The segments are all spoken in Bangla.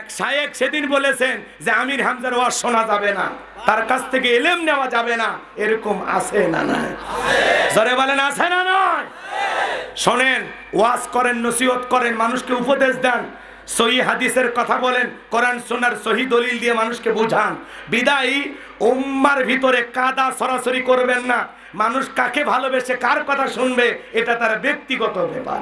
এক শায়েক সেদিন বলেছেন যে আমির হামজার ওয়াজ শোনা যাবে না, তার কাছ থেকে এলেম নেওয়া যাবে না, এরকম আছে না নাই? জরে বলেন, আছে না নয় শোনেন, ওয়াজ করেন, নসিহত করেন, মানুষকে উপদেশ দেন, সহি হাদিসের কথা বলেন, কোরআন সোনার সহি দলিল দিয়ে মানুষকে বুঝান। বিদায়ী, উম্মার ভিতরে কাদা সরাসরি করবেন না। মানুষ কাকে ভালোবেসে কার কথা শুনবে, এটা তার ব্যক্তিগত ব্যাপার।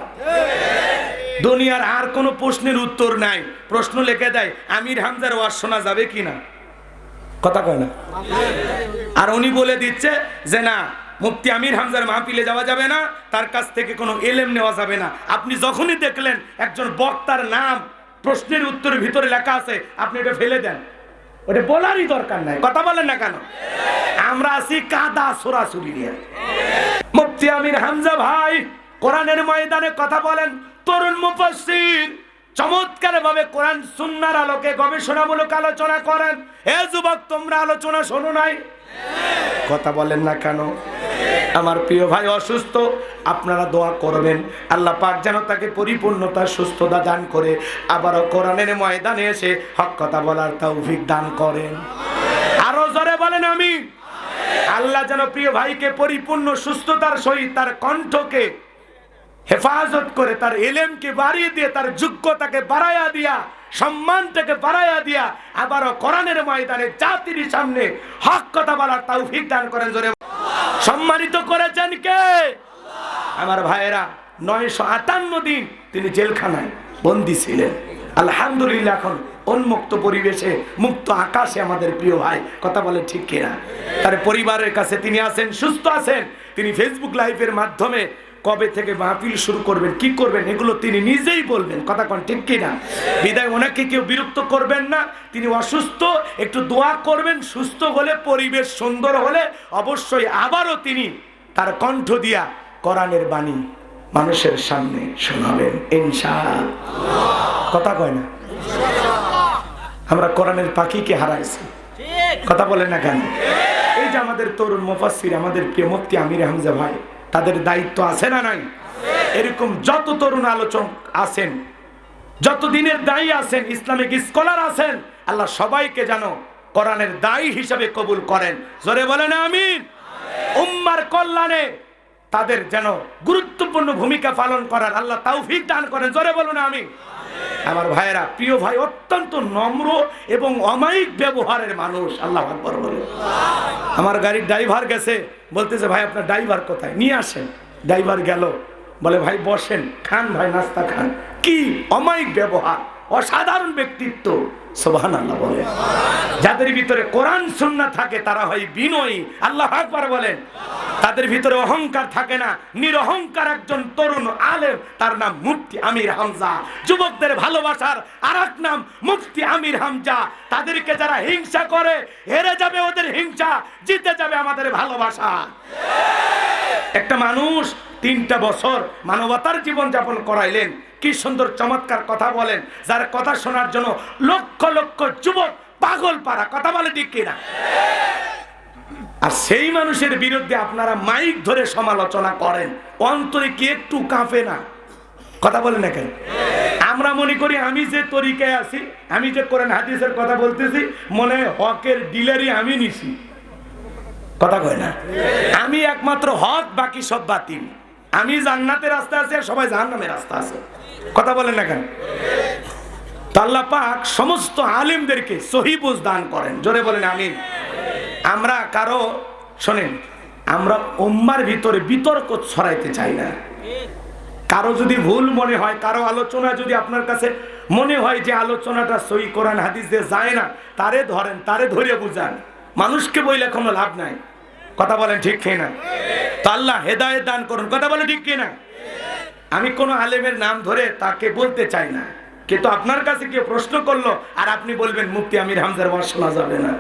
দুনিয়ার আর কোনো প্রশ্নের উত্তর নাই। প্রশ্ন লিখে দেয়, আমির হামজার ওয়াজ শোনা যাবে কি না কথা কয় না? আর উনি বলে দিচ্ছে যে, না, মুফতি আমির হামজার মাহফিলে যাওয়া যাবে না, তার কাছ থেকে কোনো এলেম নেওয়া যাবে না। আপনি যখনই দেখলেন একজন বক্তার নাম প্রশ্নের উত্তরের ভিতরে লেখা আছে, আপনি এটা ফেলে দেন। ওটা বলারই দরকার নাই। কথা বলেন না কেন? আমরা আছি কাদা সরাসরি মুফতি আমির হামজা ভাই কোরআনের ময়দানে কথা বলেন। তরুণ মুফাসসির চমৎকার ভাবে কোরআন সুন্নার আলোকে গবেষণামূলক আলোচনা করেন। হে যুবক, তোমরা আলোচনা শোনো নাই। কথা বলেন না কেন? আমার প্রিয় ভাই অসুস্থ, আপনারা দোয়া করবেন। আল্লাহ পাক যেন তাকে পরিপূর্ণতার সুস্থতা দান করে। আবারও কোরআনের ময়দানে এসে হক কথা বলার তৌফিক দান করেন। আরও জোরে বলেন আমি। আল্লাহ যেন প্রিয় ভাইকে পরিপূর্ণ সুস্থতার সহিত তার কণ্ঠকে হেফাজত করে, তার এলেমকে বাড়িয়ে দিয়ে, তার যোগ্যতাকে বাড়াইয়া দিয়া সম্মানটাকে বাড়াইয়া দিয়া আবারও কোরআনের ময়দানে জাতির সামনে হক কথা বলার তৌফিক দান করেন জোরে সম্মানিত করেছেন কে? আমার ভাইয়েরা, নয়শো আটান্ন দিন তিনি জেলখানায় বন্দী ছিলেন। আলহামদুলিল্লাহ এখন উন্মুক্ত পরিবেশে, মুক্ত আকাশে আমাদের প্রিয় ভাই কথা বলে ঠিক কিনা। তার পরিবারের কাছে তিনি আছেন, সুস্থ আছেন। তিনি ফেসবুক লাইভের মাধ্যমে কবে থেকে মাহফিল শুরু করবেন কি করবেন এগুলো তিনি নিজেই বলবেন। কথা কন ঠিক কিনা? বিদায় ওনাকে কেউ বিরক্ত করবেন না। তিনি অসুস্থ একটু দোয়া করবেন সুস্থ হলে পরিবেশ সুন্দর হলে অবশ্যই আবারও তিনি তার কণ্ঠ দিয়া কোরআনের বাণী মানুষের সামনে শোনাবেন ইনশা কথা কয় না? আমরা কোরআনের পাখিকে হারাইছি। কথা বলেন না কেন? এই যে আমাদের তরুণ মুফাসসির আমাদের প্রিয় মুফতি আমির হামজা ভাই তাদের দায়িত্ব আছে না নাই? এরকম যত তরুণ আলোচক আছেন, যত দিনের দায়ী আছেন, ইসলামিক স্কলার আছেন, আল্লাহ সবাইকে যেন কোরআনের দায়ী হিসাবে কবুল করেন। জোরে বলেন আমিন। উম্মার কল্যাণে তাদের যেন গুরুত্বপূর্ণ ভূমিকা পালন করার আল্লাহ তাওফিক দান করেন। জোরে বলুন আমি আমার ভাইয়েরা, প্রিয় ভাই অত্যন্ত নম্র এবং অমায়িক ব্যবহারের মানুষ, আল্লাহ আকবর বলে। আমার গাড়ির ড্রাইভার গেছে, বলতেছে, ভাই, আপনার ড্রাইভার কোথায়? নিয়ে আসেন। ড্রাইভার গেল, বলে, ভাই, বসেন, খান, ভাই, নাস্তা খান। কি অমায়িক ব্যবহার। অসাধারণ ব্যক্তিত্ব। যাদের ভিতরে কোরআন সুন্না থাকে, তারা হয় বিনয়ী। আল্লাহ আকবার বলেন। তাদের ভিতরে অহংকার থাকে না। নিরহংকার একজন তরুণ আলেম, তার নাম মুফতি আমির হামজা। যুবকদের ভালোবাসার আর নাম মুফতি আমির হামজা। তাদেরকে যারা হিংসা করে, হেরে যাবে ওদের হিংসা, জিতে যাবে আমাদের ভালোবাসা। একটা মানুষ তিনটা বছর মানবতার জীবন যাপন করাইলেন। কি সুন্দর চমৎকার কথা বলেন। যার কথা শোনার জন্য লক্ষ লক্ষ যুবক পাগল পারা কথা বলে ঠিক কিনা? আর সেই মানুষের বিরুদ্ধে আপনারা মাইক ধরে সমালোচনা করেন। অন্তরে কি একটু কাঁপে না? কথা বলেন না কেন? আমরা মনে করি আমি যে তরিকায় আছি, আমি যে কোরআন হাদিসের কথা বলতেছি, মনে হকের ডিলারই আমি নিছি। কথা কয় না? আমি একমাত্র হক, বাকি সব বাতিল। আমি জান্নাতের রাস্তা আছে আর সবাই জাহান্নামের রাস্তা আছে। কথা বলেন না কেন? তো আল্লাহ পাক সমস্ত আলিমদেরকে সহিবুজ দান করেন। জোরে বলেন, আমিন। আমরা কারও, শোনেন, আমরা উম্মার ভিতরে বিতর্ক ছড়াইতে চাই না। কারও যদি ভুল মনে হয়, কারও আলোচনা যদি আপনার কাছে মনে হয় যে আলোচনাটা সই কোরআন হাদিস দিয়ে যায় না, তারে ধরেন, তারে ধরে বুঝান। মানুষকে বইলে কোনো লাভ নাই। কথা বলেন ঠিক খেয়ে না? তো আল্লাহ হেদায়ত দান করুন কথা বলে ঠিক কিনা আমি কোনো আলেমের নাম ধরে তাকে বলতে চাই না কিন্তু আপনার কাছে কেউ প্রশ্ন করল আর আপনি বলবেন মুক্তি আমির হামজার ওয়াজ শোনা যাবে না।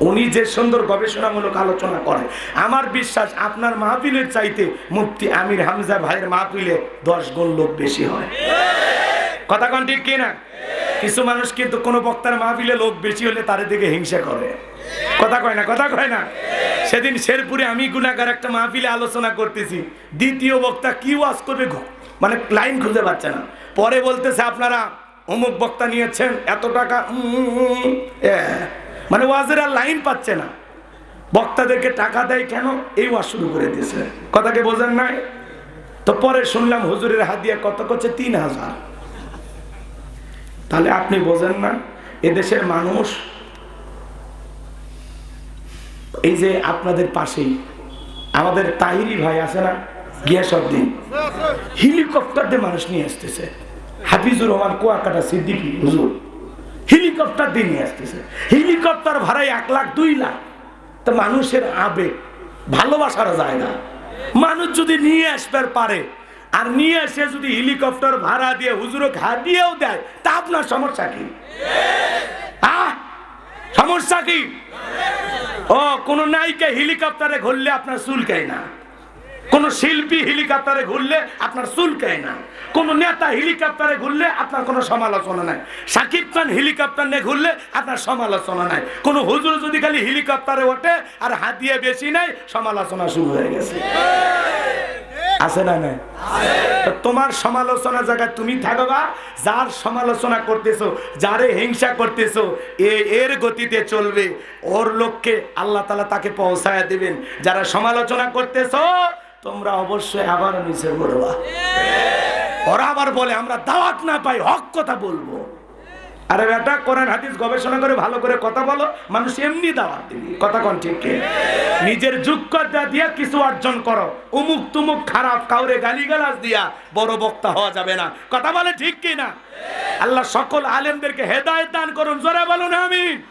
উনি যে সুন্দর গবেষণামূলক আলোচনা করে আমার বিশ্বাস আপনার মাহফিলের চাইতে মুফতি আমির হামজা ভাইয়ের মাহফিলে দশ গুণ লোক বেশি হয়। কথা কন ঠিক কিনা কিছু মানুষ কিন্তু কোনো বক্তার মাহফিলে লোক বেশি হলে তার দিকে হিংসা করে। কথা কয় না, কথা কয় না। সেদিন শেরপুরে আমি গুনাগার একটা মাহফিলে আলোচনা করতেছি। দ্বিতীয় বক্তা কি ওয়াজ করবে মানে লাইন খুঁজে পাচ্ছে না। পরে বলতেছে, আপনারা অমুক বক্তা নিয়েছেন, এত টাকা মানে ওয়াজের আর লাইন পাচ্ছে না। বক্তাদেরকে টাকা দেয় কেন? এই ওয়াজ শুরু করে দিয়েছে। কথাকে বোঝেন নাই? তো পরে শুনলাম হুজুরের হাদিয়া কত করছে? তিন হাজার। তাহলে আপনি বোঝেন না, এদেশের মানুষ এই যে আপনাদের পাশেই, আমাদের তাহিরি ভাই আছে না গিয়াসদ্দিন হেলিকপ্টার দিয়ে মানুষ নিয়ে আসতেছে। হাফিজুর রহমান কুয়াকাটা সিদ্দিকি, হুজুর। হেলিকপ্টার দিয়ে নিয়ে আসতেছে। হেলিকপ্টার ভাড়ায় এক লাখ, দুই লাখ। তো মানুষের আবেগ, ভালোবাসার যায় না মানুষ যদি নিয়ে আসবার পারে, আর নিয়ে এসে যদি হেলিকপ্টার ভাড়া দিয়ে হুজুরও ঘা দিয়েও দেয়, তা আপনার সমস্যা কি? আহ সমস্যা কি? ও, কোন নায়িকা হেলিকপ্টারে ঘুরলে আপনার চুলকায় না? কোন শিল্পী হেলিকপ্টারে ঘুরলে আপনার চুলকায় না? কোন নেতা হেলিকপ্টারে ঘুরলে আপনার কোনো সমালোচনা নাই। সাকিব খান হেলিকপ্টার নিয়ে ঘুরলে আপনার সমালোচনা নাই। কোন হুজুর যদি খালি হেলিকপ্টারে ওঠে আর হাতিয়ে বেশি নাই, সমালোচনা শুরু হয়ে গেছে। আছে না নাই? তোমার সমালোচনা জায়গায় তুমি থাকবা, যার সমালোচনা করতেছো, যারে হিংসা করতেছো, এ এর গতিতে চলবে। ওর লক্ষ্যে আল্লাহ তালা তাকে পৌঁছায় দিবেন। যারা সমালোচনা করতেছো, তোমরা অবশ্যই আবার নিচে পড়বা। ওরা আবার বলে, আমরা দাওয়াত না পাই, হক কথা বলব। আরে বেটা, কোরআন, হাদিস গবেষণা করে ভালো করে কথা বলো, মানুষ এমনি দাওয়াত দিবি। কথা কোন ঠিক? নিজের যোগ্যতা দিয়া কিছু অর্জন করো। উমুক তুমুক খারাপ কাউরে গালিগালাজ দিয়া বড় বক্তা হওয়া যাবে না। কথা বলে ঠিক কি না? আল্লাহ সকল আলেমদেরকে হেদায়েত দান করুন। জোরে বলুন আমি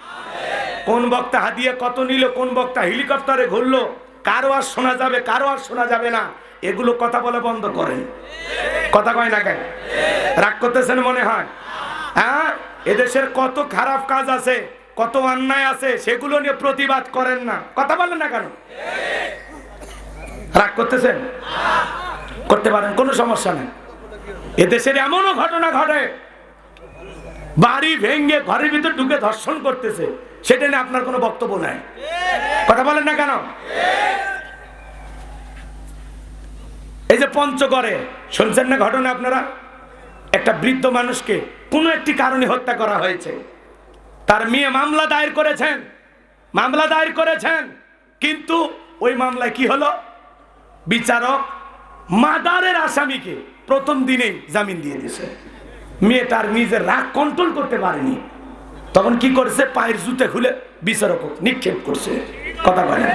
কোন বক্তা হাদিয়ে কত নিল, কোন বক্তা হেলিকপ্টারে ঘুরলো, কারও আর শোনা যাবে, কারও আর শোনা যাবে না। এগুলো কথা বলে বন্ধ করেন। কথা কয় না কেন? রাগ করতেছেন মনে হয়? হ্যাঁ? এদেশের কত খারাপ কাজ আছে, কত অন্যায় আছে, সেগুলো নিয়ে প্রতিবাদ করেন না। কথা বলেন না কেন? রাগ করতেছেন? করতে পারেন, কোনো সমস্যা নেই। এদেশের এমনও ঘটনা ঘটে, বাড়ি ভেঙ্গে ঘরের ভিতর ঢুকে ধর্ষণ করতেছে, সেটা নিয়ে আপনার কোনো বক্তব্য নাই। কথা বলেন না কেন? এই যে পঞ্চগড়ে, শুনছেন না ঘটনা আপনারা? একটা বৃদ্ধ মানুষকে কোনো একটি কারণে হত্যা করা হয়েছে। তার মেয়ে মামলা দায়ের করেছেন, মামলা দায়ের করেছেন, কিন্তু ওই মামলায় কি হলো? বিচারক মাদারের আসামিকে প্রথম দিনেই জামিন দিয়ে দিছে মেয়ে তার নিজের রাগ কন্ট্রোল করতে পারেনি। তখন কি করেছে? পায়ের জুতে খুলে বিচারক নিক্ষেপ করছে। কথা বলে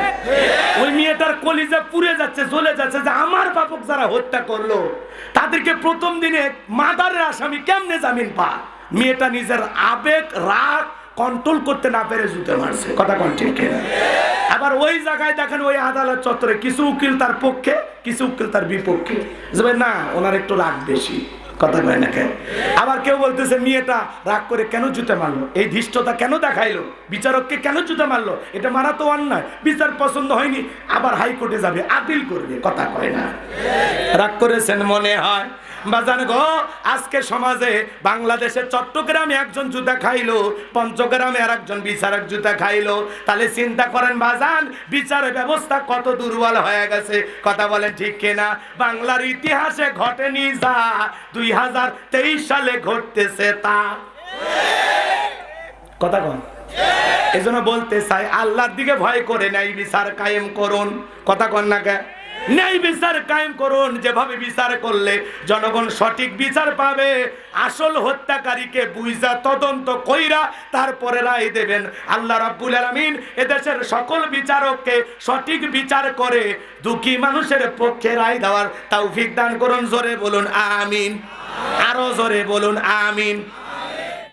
ওই মেয়েটার কলিজা পুড়ে যাচ্ছে, জ্বলে যাচ্ছে যে আমার বাপক যারা হত্যা করল, তাদেরকে প্রথম দিনে মাদারের আসামি কেমনে জামিন পা মেয়েটা নিজের আবেগ, রাগ কন্ট্রোল করতে না পেরে জুতে মারছে। কথা কোন ঠিক আবার ওই জায়গায় দেখেন ওই আদালত চত্বরে কিছু উকিল তার পক্ষে, কিছু উকিল তার বিপক্ষে। যে না, ওনার একটু রাগ বেশি। কথা কয় না কেন আবার কেউ বলতেছে, মেয়েটা রাগ করে কেন জুতে মারলো? এই ধৃষ্টতা কেন দেখাইলো? বিচারককে কেন জুতে মারলো? এটা মারা তো অন্যায়। বিচার পছন্দ হয়নি, আবার হাইকোর্টে যাবে, আপিল করবে। কথা কয় না। রাগ করেছেন মনে হয়। বাজান গো, আজকে সমাজে বাংলাদেশের চট্টগ্রামে একজন জুতা খাইলো, পঞ্চগ্রামে আর একজন বিচারক জুতা খাইলো। তাহলে চিন্তা করেন বাজান বিচারের ব্যবস্থা কত দুর্বল হয়ে গেছে। কথা বলেন ঠিক কিনা? বাংলার ইতিহাসে ঘটেনি যা। দুই তেইশ সালে ঘটতেছে তা। কথা কন। এই জন্য বলতে চাই, আল্লাহর দিকে ভয় করে নাই, বিচার কায়েম করুন। কথা কন না ন্যায় বিচার কায়েম করুন, যেভাবে বিচার করলে জনগণ সঠিক বিচার পাবে। আসল হত্যাকারীকে বুঝা তদন্ত কইরা তারপরে রায় দেবেন। আল্লাহ রাব্বুল আলামিন এদেশের সকল বিচারককে সঠিক বিচার করে দুঃখী মানুষের পক্ষে রায় দেওয়ার তৌফিক দান করুন, জোরে বলুন, আমিন। আরও জোরে বলুন আমিন।